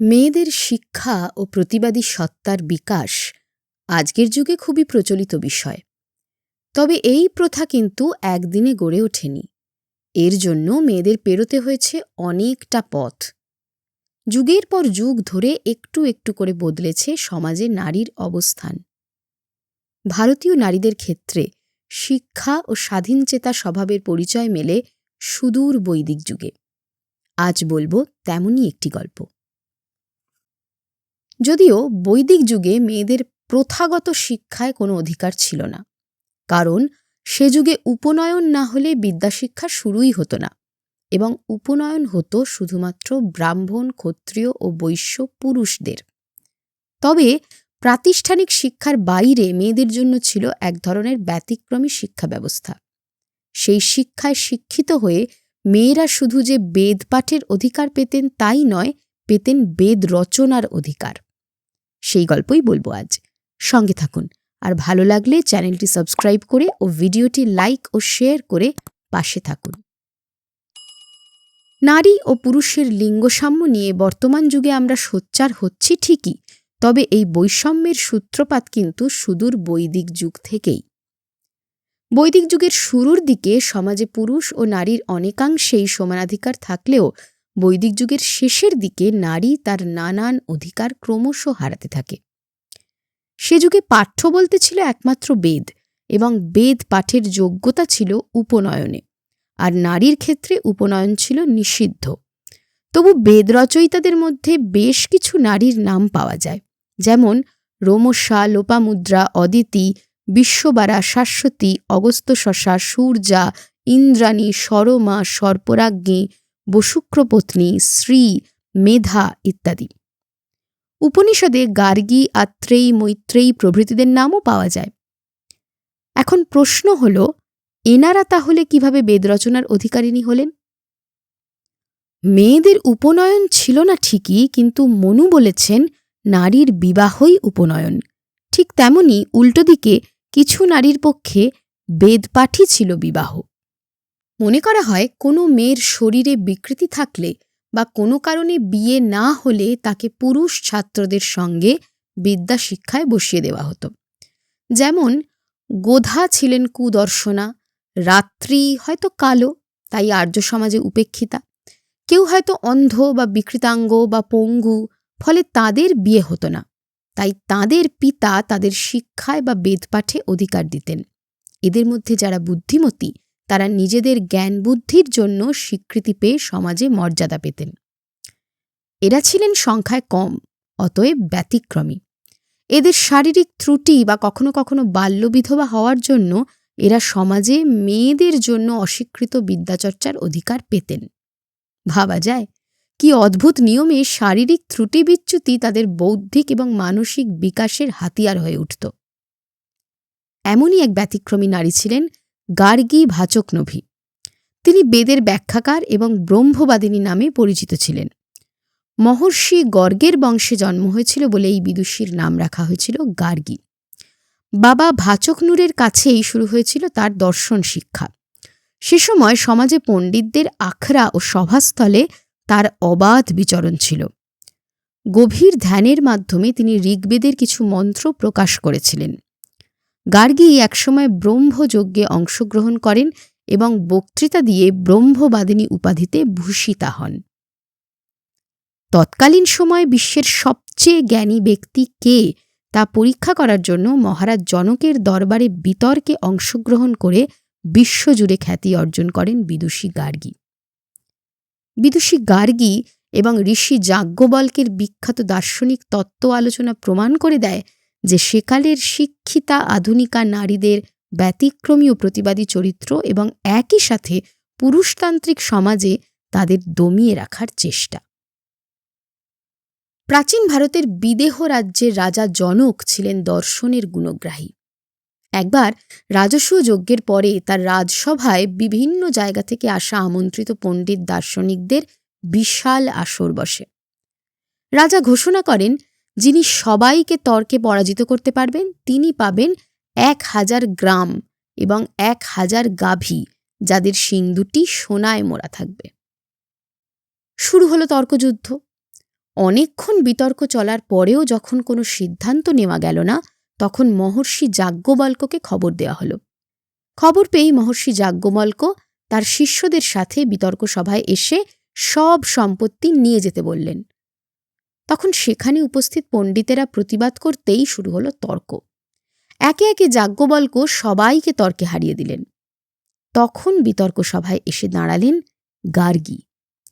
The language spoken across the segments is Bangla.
মেয়েদের শিক্ষা ও প্রতিবাদী সত্তার বিকাশ আজকের যুগে খুবই প্রচলিত বিষয়। তবে এই প্রথা কিন্তু একদিনে গড়ে ওঠেনি। এর জন্য মেয়েদের পেরোতে হয়েছে অনেকটা পথ। যুগের পর যুগ ধরে একটু একটু করে বদলেছে সমাজে নারীর অবস্থান। ভারতীয় নারীদের ক্ষেত্রে শিক্ষা ও স্বাধীনচেতা স্বভাবের পরিচয় মেলে সুদূর বৈদিক যুগে। আজ বলব তেমনই একটি গল্প। যদিও বৈদিক যুগে মেয়েদের প্রথাগত শিক্ষায় কোনো অধিকার ছিল না। কারণ সে যুগে উপনয়ন না হলে বিদ্যাশিক্ষা শুরুই হতো না এবং উপনয়ন হতো শুধুমাত্র ব্রাহ্মণ, ক্ষত্রিয় ও বৈশ্য পুরুষদের। তবে প্রাতিষ্ঠানিক শিক্ষার বাইরে মেয়েদের জন্য ছিল এক ধরনের ব্যতিক্রমী শিক্ষা ব্যবস্থা সেই শিক্ষায় শিক্ষিত হয়ে মেয়েরা শুধু যে বেদ পাঠের অধিকার পেতেন তাই নয়, পেতেন বেদ রচনার অধিকার। সেই গল্পই বলব আজ। সঙ্গে থাকুন। আর ভালো লাগলে চ্যানেলটি সাবস্ক্রাইব করে ও ভিডিওটি লাইক ও শেয়ার করে পাশে থাকুন। নারী ও পুরুষের লিঙ্গসাম্য নিয়ে বর্তমান যুগে আমরা সোচ্চার হচ্ছি ঠিকই, তবে এই বৈষম্যের সূত্রপাত কিন্তু সুদূর বৈদিক যুগ থেকেই। বৈদিক যুগের শুরুর দিকে সমাজে পুরুষ ও নারীর অনেকাংশেই সমানাধিকার থাকলেও বৈদিক যুগের শেষের দিকে নারী তার নানান অধিকার ক্রমশ হারাতে থাকে। সে যুগে পাঠ্য বলতে ছিল একমাত্র বেদ এবং বেদ পাঠের যোগ্যতা ছিল উপনয়নে, আর নারীর ক্ষেত্রে উপনয়ন ছিল নিষিদ্ধ। তবু বেদ রচয়িতাদের মধ্যে বেশ কিছু নারীর নাম পাওয়া যায়, যেমন রোমসা লোপামুদ্রা, অদিতি, বিশ্ববারা, শাশ্বতী, অগস্ত্যশশা, সূর্যা, ইন্দ্রাণী, সরমা, সর্পরাজ্ঞী বসুক্রপত্নী শ্রী মেধা ইত্যাদি। উপনিষদে গার্গী, আত্রেয়ী, মৈত্রেয়ী প্রভৃতিদের নামও পাওয়া যায়। এখন প্রশ্ন হল, এনারা তাহলে কীভাবে বেদ রচনার অধিকারিণী হলেন? মেয়েদের উপনয়ন ছিল না ঠিকই, কিন্তু মনু বলেছেন, নারীর বিবাহই উপনয়ন। ঠিক তেমনি উল্টো দিকে কিছু নারীর পক্ষে বেদপাঠই ছিল বিবাহ। মনে করা হয় কোনো মেয়ের শরীরে বিকৃতি থাকলে বা কোনো কারণে বিয়ে না হলে তাকে পুরুষ ছাত্রদের সঙ্গে বিদ্যা শিক্ষায় বসিয়ে দেওয়া হতো। যেমন, গোধা ছিলেন কুদর্শনা, রাত্রি হয়তো কালো, তাই আর্য সমাজে উপেক্ষিতা। কেউ হয়তো অন্ধ বা বিকৃতাঙ্গ বা পঙ্গু, ফলে তাদের বিয়ে হতো না। তাই তাদের পিতা তাদের শিক্ষায় বা বেদপাঠে অধিকার দিতেন। এদের মধ্যে যারা বুদ্ধিমতী তারা নিজেদের জ্ঞান বুদ্ধির জন্য স্বীকৃতি পেয়ে সমাজে মর্যাদা পেতেন। এরা ছিলেন সংখ্যায় কম, অতএব ব্যতিক্রমী। এদের শারীরিক ত্রুটি বা কখনো কখনো বাল্যবিধবা হওয়ার জন্য এরা সমাজে মেয়েদের জন্য অস্বীকৃত বিদ্যাচর্চার অধিকার পেতেন। ভাবা যায়, কি অদ্ভুত নিয়মে শারীরিক ত্রুটি বিচ্যুতি তাদের বৌদ্ধিক এবং মানসিক বিকাশের হাতিয়ার হয়ে উঠত। এমনই এক ব্যতিক্রমী নারী ছিলেন গার্গী ভাচকনভি তিনি বেদের ব্যাখ্যাকার এবং ব্রহ্মবাদিনী নামে পরিচিত ছিলেন। মহর্ষি গর্গের বংশে জন্ম হয়েছিল বলে এই বিদুষীর নাম রাখা হয়েছিল গার্গী। বাবা ভাচকনুরের কাছেই শুরু হয়েছিল তার দর্শন শিক্ষা। সে সময় সমাজে পণ্ডিতদের আখড়া ও সভাস্থলে তার অবাধ বিচরণ ছিল। গভীর ধ্যানের মাধ্যমে তিনি ঋগ্বেদের কিছু মন্ত্র প্রকাশ করেছিলেন। গার্গী একসময় ব্রহ্মযজ্ঞে অংশগ্রহণ করেন এবং বক্তৃতা দিয়ে ব্রহ্মবাদিনী উপাধিতে ভূষিতা হন। তৎকালীন সময়ে বিশ্বের সবচেয়ে জ্ঞানী ব্যক্তি কে তা পরীক্ষা করার জন্য মহারাজ জনকের দরবারে বিতর্কে অংশগ্রহণ করে বিশ্বজুড়ে খ্যাতি অর্জন করেন বিদুষী গার্গী। বিদুষী গার্গী এবং ঋষি যাজ্ঞবল্কের বিখ্যাত দার্শনিক তত্ত্ব আলোচনা প্রমাণ করে দেয় যে সেকালের শিক্ষিতা আধুনিকা নারীদের ব্যতিক্রমী ও প্রতিবাদী চরিত্র এবং একই সাথে পুরুষতান্ত্রিক সমাজে তাদের দমিয়ে রাখার চেষ্টা। প্রাচীন ভারতের বিদেহ রাজ্যের রাজা জনক ছিলেন দর্শনের গুণগ্রাহী। একবার রাজস্ব যজ্ঞের পরে তার রাজসভায় বিভিন্ন জায়গা থেকে আসা আমন্ত্রিত পণ্ডিত দার্শনিকদের বিশাল আসর বসে। রাজা ঘোষণা করেন যিনি সবাইকে তর্কে পরাজিত করতে পারবেন, তিনি পাবেন এক হাজার গ্রাম এবং এক হাজার গাভী, যাদের শিং দুটি সোনায় মোড়া থাকবে। শুরু হলো তর্কযুদ্ধ। অনেকক্ষণ বিতর্ক চলার পরেও যখন কোনো সিদ্ধান্ত নেওয়া গেল না, তখন মহর্ষি যাজ্ঞবল্ককে খবর দেওয়া হলো। খবর পেয়েই মহর্ষি যাজ্ঞবল্ক তার শিষ্যদের সাথে বিতর্ক সভায় এসে সব সম্পত্তি নিয়ে যেতে বললেন। তখন সেখানে উপস্থিত পণ্ডিতেরা প্রতিবাদ করতেই শুরু হলো তর্ক। একে একে যাজ্ঞবল্ক সবাইকে তর্কে হারিয়ে দিলেন। তখন বিতর্ক সভায় এসে দাঁড়ালেন গার্গী।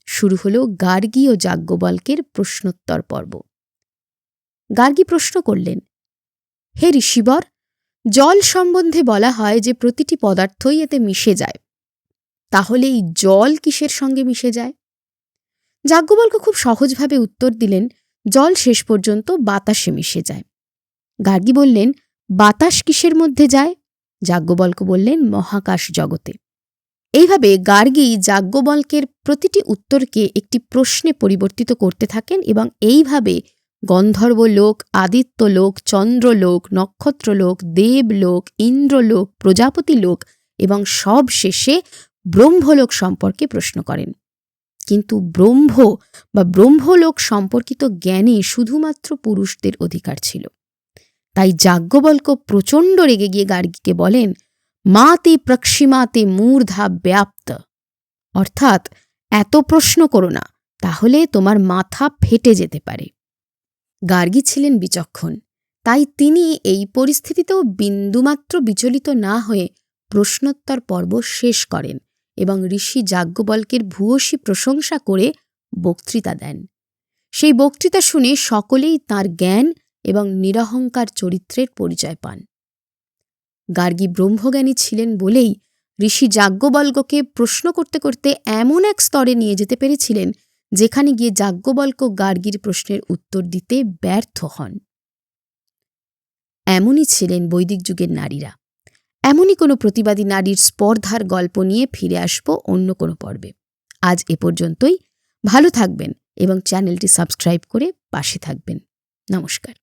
শুরু হলো গার্গী ও যাজ্ঞবল্কের প্রশ্নোত্তর পর্ব। গার্গী প্রশ্ন করলেন, হে ঋষিবর, জল সম্বন্ধে বলা হয় যে প্রতিটি পদার্থই এতে মিশে যায়। তাহলে এই জল কিসের সঙ্গে মিশে যায়? যাজ্ঞবল্ক খুব সহজভাবে উত্তর দিলেন জল শেষ পর্যন্ত বাতাসে মিশে যায়। গার্গী বললেন, বাতাস কিসের মধ্যে যায়? যাজ্ঞবল্ক বললেন, মহাকাশ জগতে। এইভাবে গার্গী যাজ্ঞবল্কের প্রতিটি উত্তরকে একটি প্রশ্নে পরিবর্তিত করতে থাকেন এবং এইভাবে গন্ধর্বলোক, আদিত্যলোক, চন্দ্রলোক, নক্ষত্রলোক, দেবলোক, ইন্দ্রলোক প্রজাপতি লোক এবং সব শেষে ব্রহ্মলোক সম্পর্কে প্রশ্ন করেন। কিন্তু ব্রহ্ম বা ব্রহ্মলোক সম্পর্কিত জ্ঞানে শুধুমাত্র পুরুষদের অধিকার ছিল। তাই যাজ্ঞবল্ক প্রচণ্ড রেগে গিয়ে গার্গীকে বলেন, মাতে প্রক্ষিমাতে মূর্ধা ব্যাপ্ত। অর্থাৎ, এত প্রশ্ন করো না, তাহলে তোমার মাথা ফেটে যেতে পারে। গার্গী ছিলেন বিচক্ষণ, তাই তিনি এই পরিস্থিতিতেও বিন্দুমাত্র বিচলিত না হয়ে প্রশ্নোত্তর পর্ব শেষ করেন। এবং ঋষি যাজ্ঞবল্কের ভূয়সী প্রশংসা করে বক্তৃতা দেন। সেই বক্তৃতা শুনে সকলেই তার জ্ঞান এবং নিরহংকার চরিত্রের পরিচয় পান। গার্গী ব্রহ্মজ্ঞানী ছিলেন বলেই ঋষি যাজ্ঞবল্ককে প্রশ্ন করতে করতে এমন এক স্তরে নিয়ে যেতে পেরেছিলেন, যেখানে গিয়ে যাজ্ঞবল্ক গার্গীর প্রশ্নের উত্তর দিতে ব্যর্থ হন। এমনই ছিলেন বৈদিক যুগের নারীরা। এমনই কোনো প্রতিবাদী নারীর স্পর্ধার গল্প নিয়ে ফিরে আসব অন্য কোনো পর্বে। আজ এ পর্যন্তই। ভালো থাকবেন এবং চ্যানেলটি সাবস্ক্রাইব করে পাশে থাকবেন। নমস্কার।